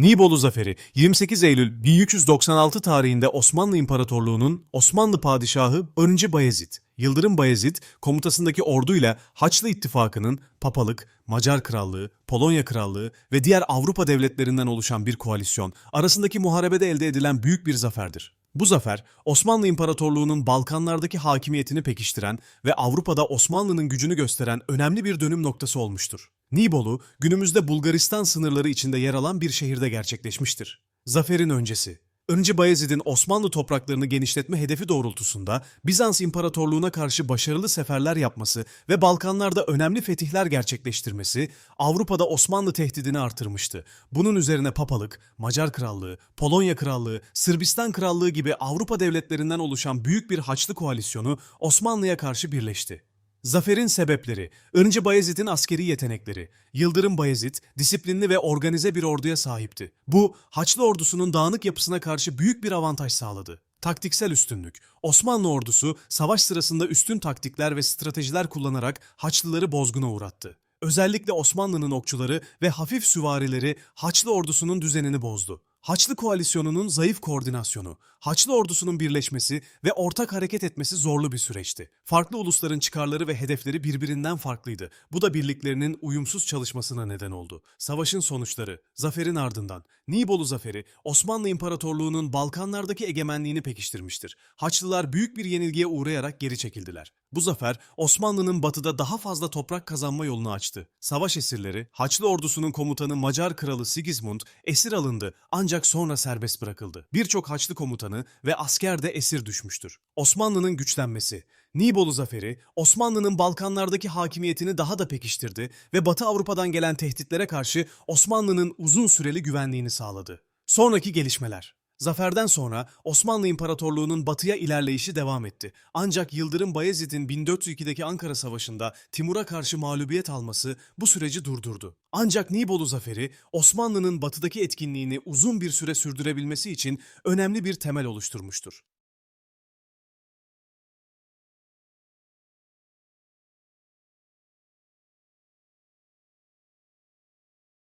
Nibolu Zaferi 28 Eylül 1396 tarihinde Osmanlı İmparatorluğu'nun Osmanlı Padişahı 1. Bayezid, Yıldırım Bayezid komutasındaki orduyla Haçlı İttifakı'nın Papalık, Macar Krallığı, Polonya Krallığı ve diğer Avrupa devletlerinden oluşan bir koalisyon arasındaki muharebede elde edilen büyük bir zaferdir. Bu zafer, Osmanlı İmparatorluğu'nun Balkanlardaki hakimiyetini pekiştiren ve Avrupa'da Osmanlı'nın gücünü gösteren önemli bir dönüm noktası olmuştur. Nibolu, günümüzde Bulgaristan sınırları içinde yer alan bir şehirde gerçekleşmiştir. Zaferin öncesi. Önce Bayezid'in Osmanlı topraklarını genişletme hedefi doğrultusunda Bizans İmparatorluğu'na karşı başarılı seferler yapması ve Balkanlarda önemli fetihler gerçekleştirmesi Avrupa'da Osmanlı tehdidini artırmıştı. Bunun üzerine Papalık, Macar Krallığı, Polonya Krallığı, Sırbistan Krallığı gibi Avrupa devletlerinden oluşan büyük bir Haçlı koalisyonu Osmanlı'ya karşı birleşti. Zaferin sebepleri, 1. Bayezid'in askeri yetenekleri. Yıldırım Bayezid, disiplinli ve organize bir orduya sahipti. Bu, Haçlı ordusunun dağınık yapısına karşı büyük bir avantaj sağladı. Taktiksel üstünlük. Osmanlı ordusu savaş sırasında üstün taktikler ve stratejiler kullanarak Haçlıları bozguna uğrattı. Özellikle Osmanlı'nın okçuları ve hafif süvarileri Haçlı ordusunun düzenini bozdu. Haçlı koalisyonunun zayıf koordinasyonu, Haçlı ordusunun birleşmesi ve ortak hareket etmesi zorlu bir süreçti. Farklı ulusların çıkarları ve hedefleri birbirinden farklıydı. Bu da birliklerinin uyumsuz çalışmasına neden oldu. Savaşın sonuçları, zaferin ardından Nibolu Zaferi, Osmanlı İmparatorluğu'nun Balkanlardaki egemenliğini pekiştirmiştir. Haçlılar büyük bir yenilgiye uğrayarak geri çekildiler. Bu zafer Osmanlı'nın batıda daha fazla toprak kazanma yolunu açtı. Savaş esirleri, Haçlı ordusunun komutanı Macar kralı Sigismund esir alındı ancak sonra serbest bırakıldı. Birçok Haçlı komutanı ve asker de esir düşmüştür. Osmanlı'nın güçlenmesi Nibolu Zaferi, Osmanlı'nın Balkanlardaki hakimiyetini daha da pekiştirdi ve Batı Avrupa'dan gelen tehditlere karşı Osmanlı'nın uzun süreli güvenliğini sağladı. Sonraki gelişmeler Zaferden sonra Osmanlı İmparatorluğu'nun batıya ilerleyişi devam etti. Ancak Yıldırım Bayezid'in 1402'deki Ankara Savaşı'nda Timur'a karşı mağlubiyet alması bu süreci durdurdu. Ancak Nibolu Zaferi Osmanlı'nın batıdaki etkinliğini uzun bir süre sürdürebilmesi için önemli bir temel oluşturmuştur.